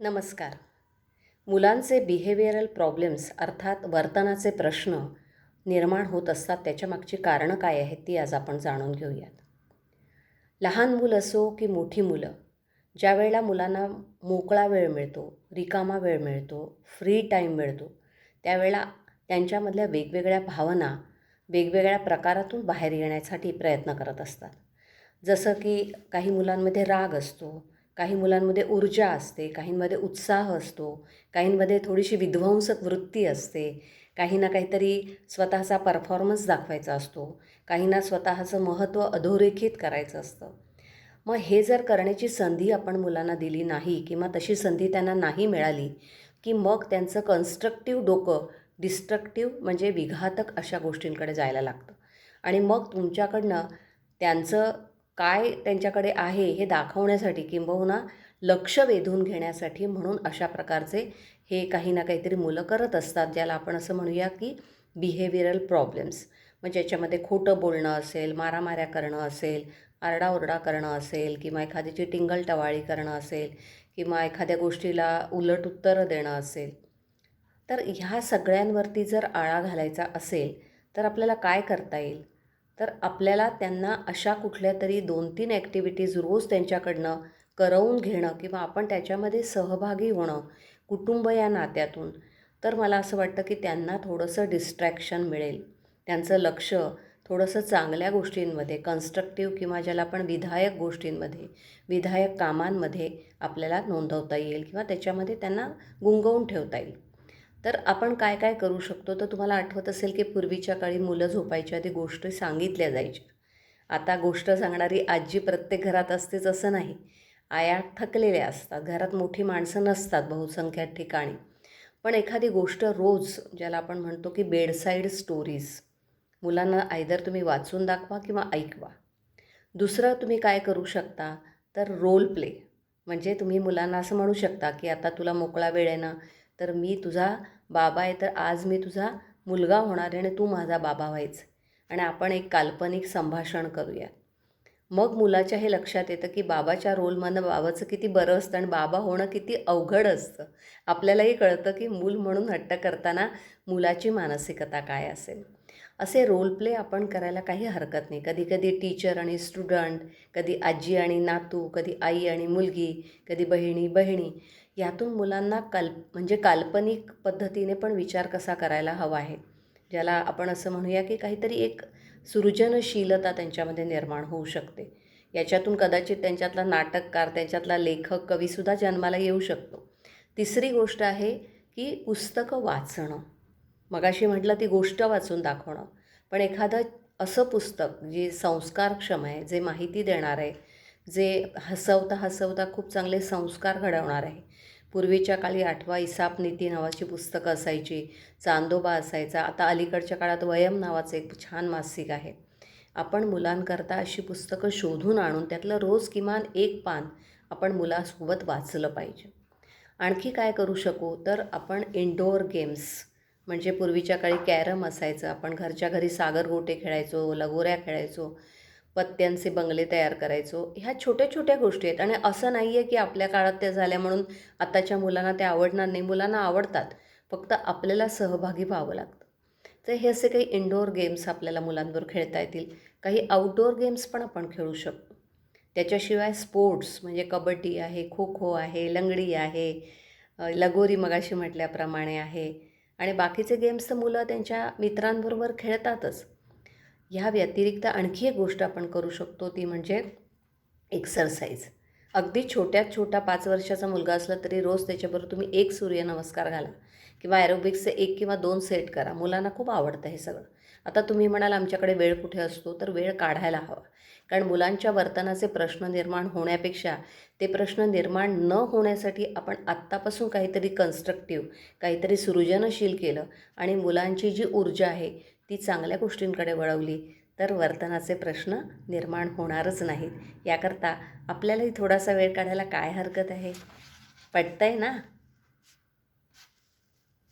नमस्कार. मुलांचे behavioural problems अर्थात वर्तनाचे प्रश्न निर्माण होत असतात त्याच्यामागची कारणं काय आहेत ती आज आपण जाणून घेऊयात. लहान मूल असो की मोठी मुलं ज्या वेळेला मुलांना मोकळा वेळ मिळतो रिकामा वेळ मिळतो फ्री टाईम मिळतो त्यावेळेला त्यांच्यामधल्या वेगवेगळ्या भावना वेगवेगळ्या प्रकारातून बाहेर येण्यासाठी प्रयत्न करत असतात. जसं की काही मुलांमध्ये राग असतो काही मुलांमध्ये ऊर्जा असते काहींमध्ये उत्साह असतो काहींमध्ये थोडीशी विध्वंसक वृत्ती असते. काहींना काहीतरी स्वतःचा परफॉर्मन्स दाखवायचा असतो. काहींना स्वतःचं महत्त्व अधोरेखित करायचं असतं. मग हे जर करण्याची संधी आपण मुलांना दिली नाही किंवा तशी संधी त्यांना नाही मिळाली की मग त्यांचं कन्स्ट्रक्टिव्ह डोकं डिस्ट्रक्टिव्ह म्हणजे विघातक अशा गोष्टींकडे जायला लागतं. आणि मग तुमच्याकडनं त्यांचं काय त्यांच्याकडे आहे हे दाखवण्यासाठी किंबहुना लक्ष वेधून घेण्यासाठी म्हणून अशा प्रकारचे हे काही ना काहीतरी मुलं करत असतात ज्याला आपण असं म्हणूया की बिहेवियरल प्रॉब्लेम्स म्हणजे याच्यामध्ये खोटं बोलणं असेल मारामाऱ्या करणं असेल आरडाओरडा करणं असेल किंवा एखाद्याची टिंगल टवाळी करणं असेल किंवा एखाद्या गोष्टीला उलट उत्तरं देणं असेल. तर ह्या सगळ्यांवरती जर आळा घालायचा असेल तर आपल्याला काय करता येईल? तर आपल्याला त्यांना अशा कुठल्या तरी दोन तीन ॲक्टिव्हिटीज रोज त्यांच्याकडनं करवून घेणं किंवा आपण त्याच्यामध्ये सहभागी होणं कुटुंब या नात्यातून तर मला असं वाटतं की त्यांना थोडंसं डिस्ट्रॅक्शन मिळेल. त्यांचं लक्ष थोडंसं चांगल्या गोष्टींमध्ये कन्स्ट्रक्टिव्ह किंवा ज्याला आपण विधायक गोष्टींमध्ये विधायक कामांमध्ये आपल्याला नोंदवता येईल किंवा त्याच्यामध्ये त्यांना गुंगवून ठेवता येईल. तर आपण काय काय करू शकतो? तर तुम्हाला आठवत असेल की पूर्वीच्या काळी मुलं झोपायची आधी गोष्टी सांगितल्या जायच्या. आता गोष्ट सांगणारी आजी प्रत्येक घरात असतेच असं नाही. आया थकलेल्या असतात. घरात मोठी माणसं नसतात बहुसंख्याक ठिकाणी. पण एखादी गोष्ट रोज ज्याला आपण म्हणतो की बेडसाईड स्टोरीज मुलांना आयदर तुम्ही वाचून दाखवा किंवा ऐकवा. दुसरं तुम्ही काय करू शकता? तर रोल प्ले. म्हणजे तुम्ही मुलांना असं म्हणू शकता की आता तुला मोकळा वेळ आहे ना तर मी तुझा बाबा आहे तर आज मी तुझा मुलगा होणार आहे आणि तू माझा बाबा व्हायचं. आणि आपण एक काल्पनिक संभाषण करूया. मग मुलाच्या हे लक्षात येतं की बाबाच्या रोलमधनं बाबाचं किती बरं असतं आणि बाबा होणं किती अवघड असतं. आपल्यालाही कळतं की मूल म्हणून हट्ट करताना मुलाची मानसिकता काय असेल. असे रोल प्ले आपण करायला काही हरकत नाही. कधी कधी टीचर आणि स्टुडंट कधी आजी आणि नातू कधी आई आणि मुलगी कधी बहिणी बहिणी यातून मुलांना कल्प म्हणजे काल्पनिक पद्धतीने पण विचार कसा करायला हवा आहे? ज्याला आपण असं म्हणूया की काहीतरी एक सृजनशीलता त्यांच्यामध्ये निर्माण होऊ शकते. याच्यातून कदाचित त्यांच्यातला नाटककार त्यांच्यातला लेखक कवीसुद्धा जन्माला येऊ शकतो. तिसरी गोष्ट आहे की पुस्तकं वाचणं. मगाशी म्हटलं ती गोष्ट वाचून दाखवणं. पण एखादं असं पुस्तक जे संस्कारक्षम आहे जे माहिती देणार आहे जे हसवता हसवता खूप चांगले संस्कार घडवणार आहे. पूर्वीच्या काळी आठवा इसाप नीती नावाची पुस्तकं असायची चांदोबा असायचा. आता अलीकडच्या काळात वयम नावाचं एक छान मासिक आहे. आपण मुलांकरता अशी पुस्तकं शोधून आणून त्यातलं रोज किमान एक पान आपण मुलासोबत वाचलं पाहिजे. आणखी काय करू शकू? तर आपण इंडोअर गेम्स म्हणजे पूर्वीच्या काळी कॅरम असायचं. आपण घरच्या घरी सागरगोटे खेळायचो लगोऱ्या खेळायचो. पत्त्यांचे बंगले तयार करायचो. ह्या छोट्या छोट्या गोष्टी आहेत आणि असं नाही आहे की आपल्या काळात त्या झाल्या म्हणून आताच्या मुलांना त्या आवडणार नाही. मुलांना आवडतात. फक्त आपल्याला सहभागी व्हावं लागतं. तर हे असे काही इंडोअर गेम्स आपल्याला मुलांवर खेळता येतील. काही आउटडोअर गेम्स पण आपण खेळू शकतो. त्याच्याशिवाय स्पोर्ट्स म्हणजे कबड्डी आहे खो खो आहे लंगडी आहे लगोरी मगाशी म्हटल्याप्रमाणे आहे. आणि बाकीचे गेम्स तर मुलं त्यांच्या मित्रांबरोबर खेळतातच. ह्या व्यतिरिक्त आणखी एक गोष्ट आपण करू शकतो ती म्हणजे एक्सरसाइज अगदी छोट्यात छोटा पाच वर्षाचा मुलगा असला तरी रोज त्याच्याबरोबर तुम्ही एक सूर्यनमस्कार घाला किंवा ॲरोबिक्सचे एक किंवा दोन सेट करा. मुलांना खूप आवडतं हे सगळं. आता तुम्ही म्हणाल आमच्याकडे वेळ कुठे असतो? तर वेळ काढायला हवा. कारण मुलांच्या वर्तनाचे प्रश्न निर्माण होण्यापेक्षा ते प्रश्न निर्माण न होण्यासाठी आपण आत्तापासून काहीतरी कन्स्ट्रक्टिव्ह काहीतरी सृजनशील केलं आणि मुलांची जी ऊर्जा आहे ती चांगल्या गोष्टींकडे वळवली तर वर्तनाचे प्रश्न निर्माण होणारच नाहीत. याकरता आपल्यालाही थोडासा वेळ काढायला काय हरकत आहे? पटतं आहे ना?